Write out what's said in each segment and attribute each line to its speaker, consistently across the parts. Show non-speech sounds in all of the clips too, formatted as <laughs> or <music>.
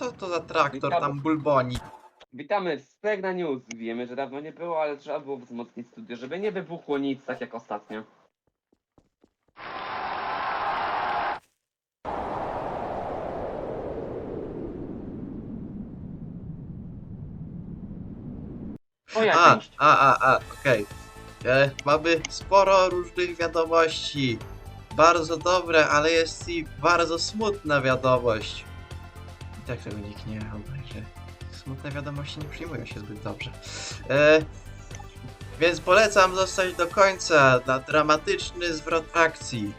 Speaker 1: Co to za traktor
Speaker 2: Witamy.
Speaker 1: tam bulboni?
Speaker 2: Witamy w Spegna News. Wiemy, że dawno nie było, ale trzeba było wzmocnić studio, żeby nie wybuchło nic tak jak ostatnio. Moja
Speaker 1: A,
Speaker 2: część.
Speaker 1: a, a, a, okej. E, Mamy sporo różnych wiadomości. Bardzo dobre, ale jest i bardzo smutna wiadomość. Tak tego nikt nie obejrzy. Smutne wiadomości nie przyjmują się zbyt dobrze. E, więc polecam zostać do końca na dramatyczny zwrot akcji.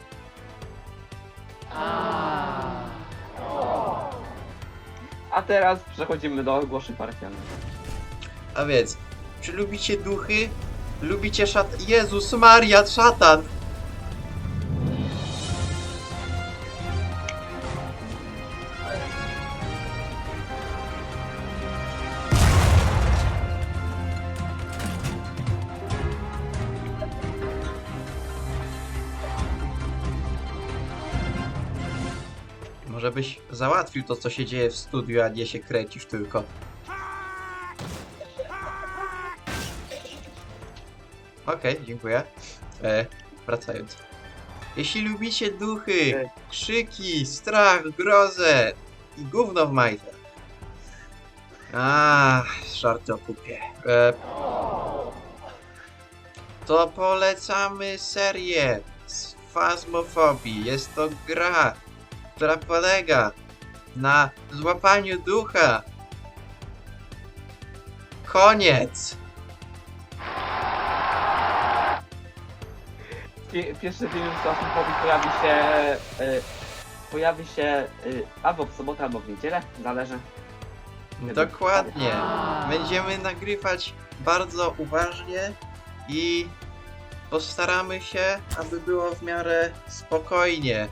Speaker 2: A teraz przechodzimy do ogłoszeń parafialnych.
Speaker 1: A więc, czy lubicie duchy? Lubicie szat... Jezus Maria, szatan! Może byś załatwił to, co się dzieje w studiu, a nie się kręcisz tylko. Okej, dziękuję. E, wracając. Jeśli lubicie duchy, krzyki, strach, grozę i gówno w majtach. A, żarty o. E, to polecamy serię z Phasmophobia. Jest to gra, która polega na złapaniu ducha. Koniec!
Speaker 2: Pie- Pierwszy film z Osmopowi pojawi się... Y, pojawi się y, albo w sobotę, albo w niedzielę, zależy.
Speaker 1: Dokładnie. Będziemy nagrywać bardzo uważnie i postaramy się, aby było w miarę spokojnie.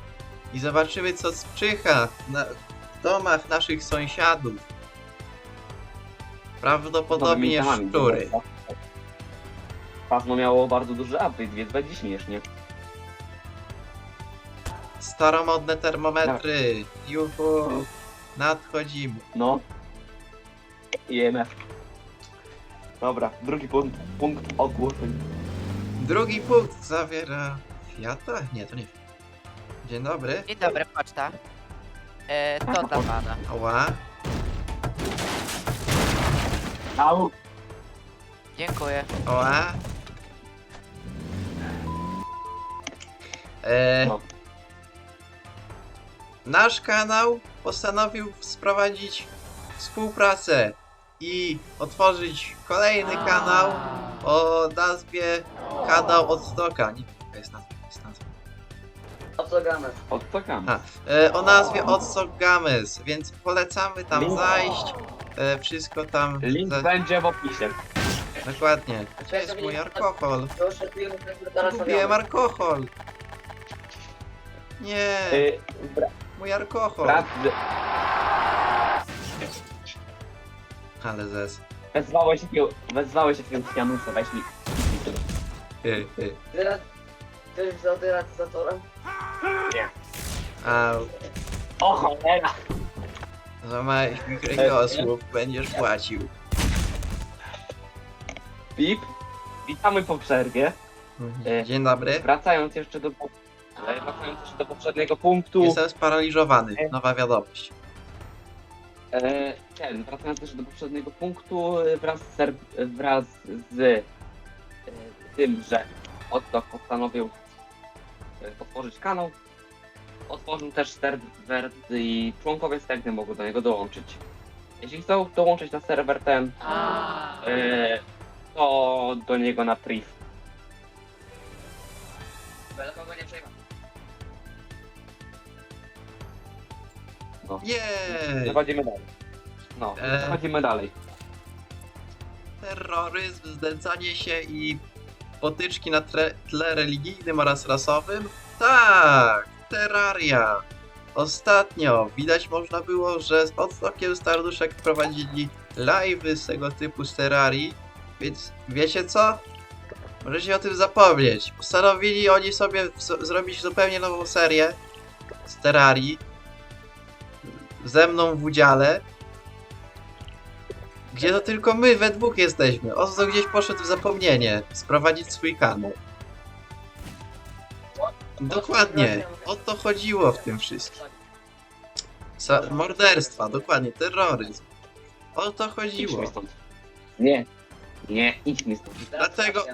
Speaker 1: I zobaczymy, co sprzycha na, w domach naszych sąsiadów. Prawdopodobnie
Speaker 2: Nowymi
Speaker 1: szczury.
Speaker 2: temami. Pasmo miało bardzo duży update, więc będzie śmiesznie.
Speaker 1: Staromodne termometry. Juhu. Nadchodzimy.
Speaker 2: No. IMF. Dobra, drugi punkt, punkt ogłoszeń.
Speaker 1: Drugi punkt zawiera Fiata? Nie, to nie. Dzień dobry.
Speaker 3: Dzień dobry, poczta. E, to dla pana.
Speaker 1: Ała.
Speaker 2: Au!
Speaker 3: Dziękuję.
Speaker 1: Oa. E,
Speaker 2: No.
Speaker 1: Nasz kanał postanowił sprowadzić współpracę i otworzyć kolejny kanał o nazwie Kanał od Stoka. Nie,
Speaker 2: Odcokamy.
Speaker 1: A. E, o nazwie Od Stok Games, więc polecamy tam
Speaker 2: Link.
Speaker 1: zajść. E, wszystko tam.
Speaker 2: Link
Speaker 1: za-
Speaker 2: będzie w opisie.
Speaker 1: Dokładnie. Gdzie jest mój alkohol? Kupiłem alkohol. Nie,
Speaker 2: Y, bra-
Speaker 1: mój alkohol.
Speaker 2: brat,
Speaker 1: Ale zes.
Speaker 2: wezwałeś się, wezwałeś się Janusa, weź mi.
Speaker 1: Y, y.
Speaker 4: Teraz ktoś wziął deratyzatora?
Speaker 1: A
Speaker 2: O cholera!
Speaker 1: za małych kręgosłup będziesz płacił.
Speaker 2: Pip. Witamy po przerwie. E,
Speaker 1: Dzień dobry.
Speaker 2: Wracając jeszcze do... e, Wracając jeszcze do poprzedniego punktu.
Speaker 1: Jestem sparaliżowany. Nowa wiadomość.
Speaker 2: E, ten, wracając jeszcze do poprzedniego punktu, e, wraz z, ser- wraz z e, tym, że Otto postanowił e, otworzyć kanał, otworzył też serwer i członkowie Stegny mogą do niego dołączyć. Jeśli chcą dołączyć na serwer ten, e, to do niego na priv.
Speaker 4: Kogo nie przejmę.
Speaker 2: No.
Speaker 1: Jej!
Speaker 2: Przechodzimy dalej. No,
Speaker 1: E.
Speaker 2: przechodzimy dalej.
Speaker 1: Terroryzm, znęcanie się i potyczki na tre- tle religijnym oraz rasowym? Tak! Terraria! Ostatnio widać można było, że z Odstokiem Starduszek prowadzili live'y z tego typu z Terrarii, więc wiecie co? Możecie o tym zapomnieć. Postanowili oni sobie zrobić zupełnie nową serię z Terrarii ze mną w udziale Gdzie to tylko my we dwóch jesteśmy. Ozo gdzieś poszedł w zapomnienie. Sprowadzić swój kanał. Dokładnie. O to chodziło w tym wszystkim. Sa morderstwa, dokładnie, terroryzm. O to chodziło.
Speaker 2: mi stąd. Nie. Nie, idź mi stąd.
Speaker 1: Dlatego-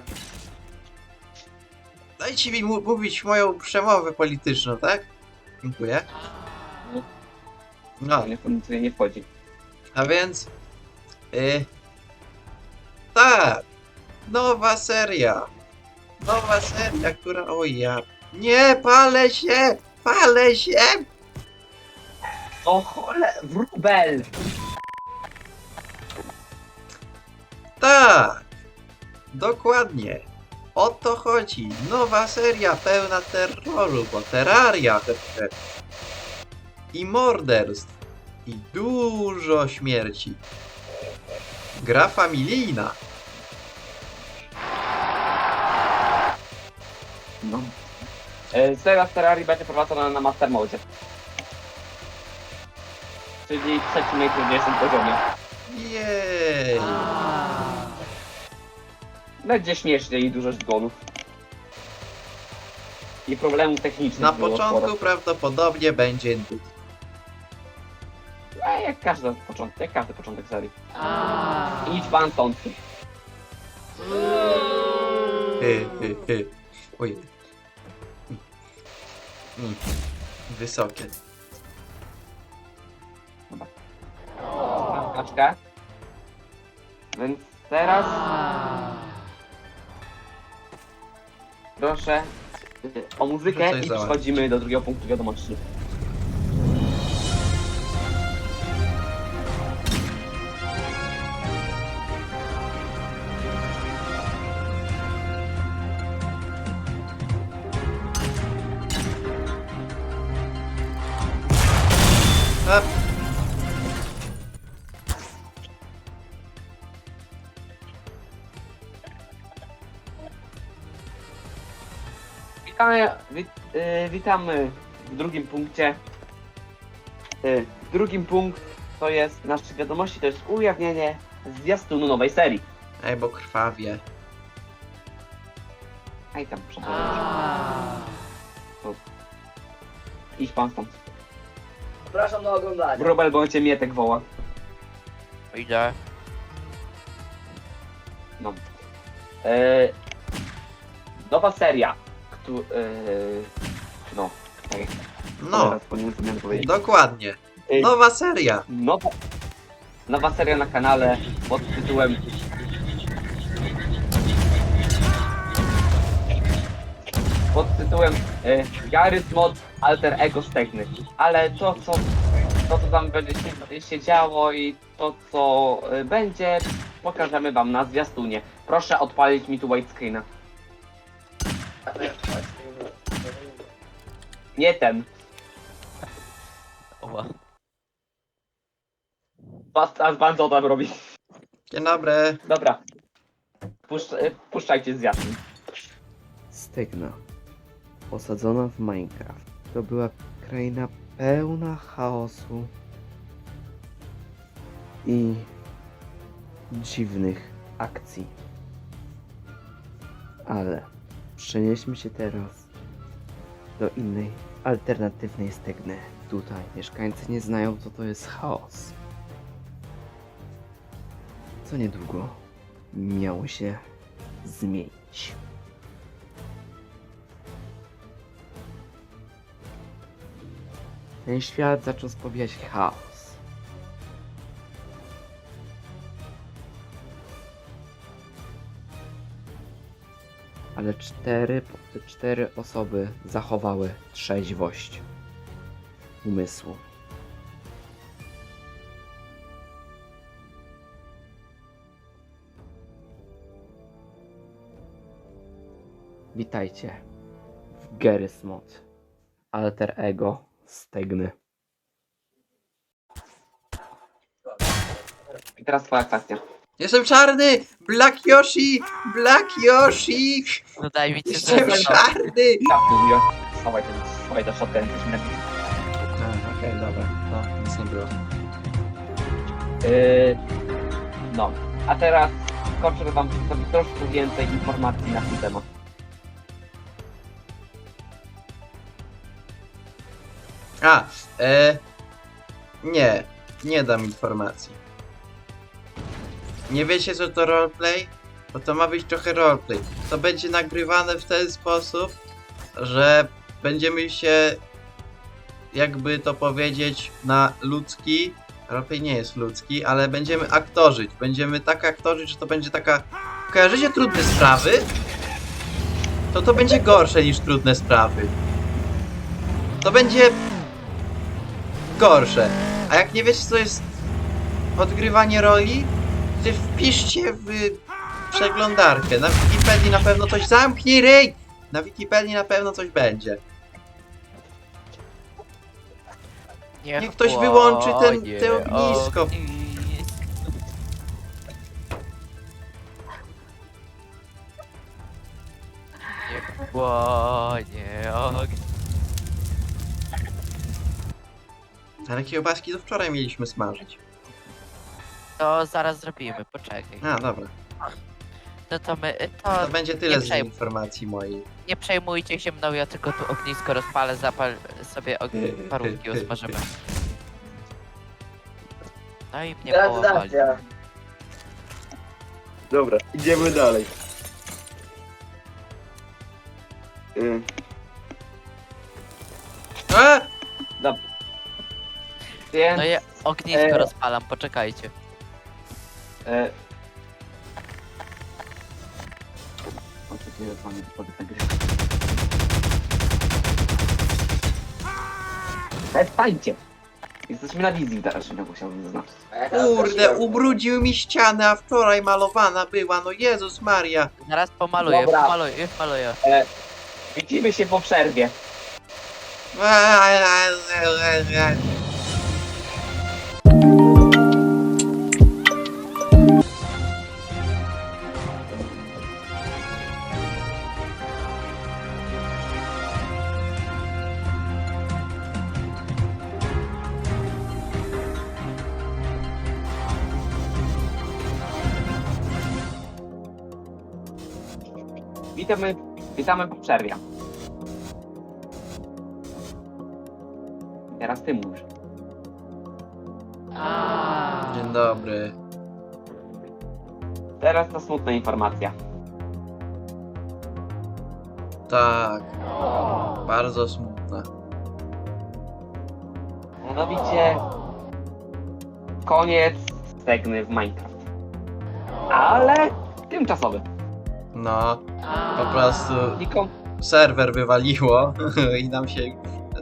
Speaker 1: Dajcie mi mu- mówić moją przemowę polityczną, tak? Dziękuję. No,
Speaker 2: to nie wchodzi.
Speaker 1: a więc... Y, tak! Nowa seria! Nowa seria, która... O ja... Nie, palę się! Palę się!
Speaker 2: O chole, wróbel!
Speaker 1: Tak! Dokładnie. O to chodzi. Nowa seria pełna terroru, bo terraria te, te. i morderstw i dużo śmierci. Gra familijna.
Speaker 2: No. E, Terrarii będzie prowadzona na Master Mode. Czyli trzecim najtrudniejszym poziomie.
Speaker 1: Jej!
Speaker 2: Będzie śmiesznie i dużo zgonów. I problemów technicznych
Speaker 1: Na
Speaker 2: było
Speaker 1: początku
Speaker 2: sporo.
Speaker 1: prawdopodobnie będzie nudno.
Speaker 2: A jak każdy początek, jak każdy początek serii. Idź pan stąd.
Speaker 1: Hy, hy, hy. Oj. Mm. Wysokie.
Speaker 2: Mam kaczkę. Więc teraz... Proszę y, o muzykę i przechodzimy do drugiego punktu wiadomości. Witamy, wit, y, witamy w drugim punkcie. Y, drugim punkt to jest nasze wiadomości, to jest ujawnienie zwiastunu nowej serii.
Speaker 1: Ej, bo krwawie.
Speaker 2: Aj tam, przepraszam. Idź pan stąd.
Speaker 4: Zapraszam na oglądanie.
Speaker 2: Wróbel, bo cię Mietek woła.
Speaker 3: Idę.
Speaker 2: No. E, nowa seria, któ, e, no, tak
Speaker 1: No,
Speaker 2: teraz powinienem sobie powiedzieć.
Speaker 1: dokładnie. Nowa seria.
Speaker 2: Nowa, nowa seria na kanale pod tytułem pod tytułem e, Garry's Mod Alter Ego Stegny. Ale to co, to, co tam będzie się, się działo i to, co e, będzie, pokażemy wam na zwiastunie. Proszę odpalić mi tu widescreena. Nie ten.
Speaker 3: Oła.
Speaker 2: Was, a bardzo tam robi.
Speaker 1: Dzień dobry.
Speaker 2: Dobra. Puszcz, e, puszczajcie zwiastun.
Speaker 5: Stygna. Osadzona w Minecraft. To była kraina pełna chaosu i dziwnych akcji. Ale przenieśmy się teraz do innej, alternatywnej Stygny. Tutaj mieszkańcy nie znają, co to jest chaos. Co niedługo miało się zmienić. Ten świat zaczął spowijać chaos. Ale cztery, cztery osoby zachowały trzeźwość umysłu. Witajcie w Garry's Mod. Alter Ego Stegny.
Speaker 2: I teraz twoja kwestia.
Speaker 1: Jestem czarny! Black Yoshi! Black Yoshi!
Speaker 3: No daj mi coś
Speaker 1: Jestem czarny!
Speaker 2: Mówię. Schowaj ten, schowaj ten shotgun, coś.
Speaker 1: A, okej, dobra. No, nic nie było.
Speaker 2: Yy, No, a teraz skoczę wam sobie troszkę więcej informacji na ten temat.
Speaker 1: A, e, nie, nie dam informacji. Nie wiecie co to roleplay? Bo to ma być trochę roleplay. To będzie nagrywane w ten sposób, że będziemy się, jakby to powiedzieć, na ludzki. Roleplay nie jest ludzki, ale będziemy aktorzyć. Będziemy tak aktorzyć, że to będzie taka. Kojarzycie trudne sprawy? To to będzie gorsze niż trudne sprawy. To będzie gorsze. A jak nie wiecie co jest odgrywanie roli, to wpiszcie w przeglądarkę. Na Wikipedii na pewno coś zamknij ryj! Na Wikipedii na pewno coś będzie. Niech ktoś wyłączy ten- te ognisko.
Speaker 3: Niech płonie ognisko.
Speaker 1: Ale kiełbaski to wczoraj mieliśmy smażyć.
Speaker 3: To zaraz zrobimy, poczekaj.
Speaker 1: A, dobra.
Speaker 3: No to my,
Speaker 1: To
Speaker 3: to
Speaker 1: będzie tyle z informacji mojej.
Speaker 3: nie przejmujcie się mną, ja tylko tu ognisko rozpalę, zapal sobie ogn- parunki usmażymy. No i mnie połowali.
Speaker 4: Gratulacja.
Speaker 6: Dobra, idziemy dalej. Y,
Speaker 1: A!
Speaker 2: Więc
Speaker 3: No ja ognisko
Speaker 2: E.
Speaker 3: rozpalam, poczekajcie.
Speaker 2: E... O, co tu jest z wami nagrywa? Przestańcie! Jesteśmy na wizji musiałbym zaznaczyć.
Speaker 4: Ja
Speaker 1: Kurde, ubrudził mi ścianę, a wczoraj malowana była. No Jezus Maria.
Speaker 3: Zaraz pomaluję,
Speaker 4: Dobra.
Speaker 3: pomaluję, już maluję.
Speaker 2: Widzimy się po przerwie. Witamy, witamy po przerwie. Teraz ty mówisz.
Speaker 1: Dzień dobry.
Speaker 2: Teraz to smutna informacja.
Speaker 1: Tak. Bardzo smutna.
Speaker 2: Mianowicie koniec stegny w Minecraft. Ale tymczasowy.
Speaker 1: No, po prostu serwer wywaliło <laughs> i nam się.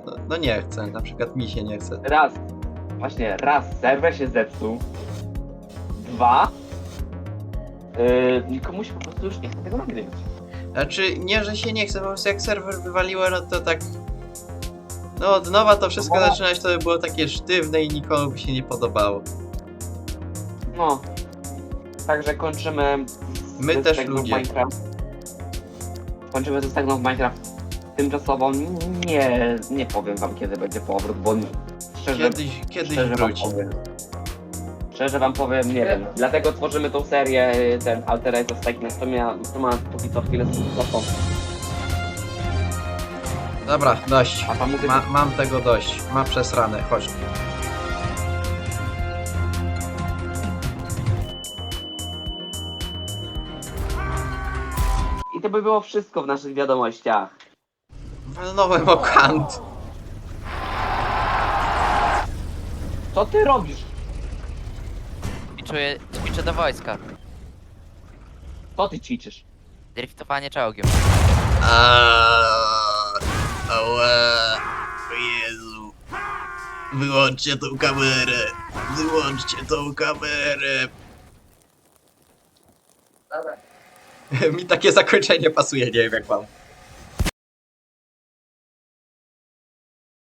Speaker 1: No, no nie chce, na przykład mi się nie chce.
Speaker 2: raz, właśnie raz serwer się zepsuł. Dwa, yy, nikomu się po prostu już nie chce tego nagrywać.
Speaker 1: Znaczy, nie, że się nie chce, po prostu jak serwer wywaliło, no to tak. No, od nowa to wszystko
Speaker 2: No.
Speaker 1: zaczynać to by było takie sztywne i nikomu by się nie podobało.
Speaker 2: No. Także kończymy. z-
Speaker 1: My też ludzie.
Speaker 2: Minecraft. Kończymy ze stegną w Minecraft tymczasowo. Nie, nie powiem wam kiedy będzie powrót, bo szczerze,
Speaker 1: Kiedyś, kiedyś
Speaker 2: szczerze wam
Speaker 1: wróci.
Speaker 2: powiem. Szczerze wam powiem, nie wiem. Dlatego tworzymy tą serię, ten Alter Ego Segment, to, mia, to ma póki co chwilę stopą.
Speaker 1: Dobra, dość.
Speaker 2: A.
Speaker 1: Ma, mam tego dość. Ma przesrane, chodź.
Speaker 2: By było wszystko w naszych wiadomościach.
Speaker 1: Walnąłem o kant.
Speaker 2: Co ty robisz?
Speaker 3: Ćwiczę, ćwiczę do wojska.
Speaker 2: Co ty ćwiczysz?
Speaker 3: Driftowanie czołgiem.
Speaker 1: Aaaa, ała, o Jezu. Wyłączcie tą kamerę. Wyłączcie tą kamerę.
Speaker 4: Dobra. <laughs>
Speaker 1: Mi takie zakończenie pasuje, nie wiem jak wam.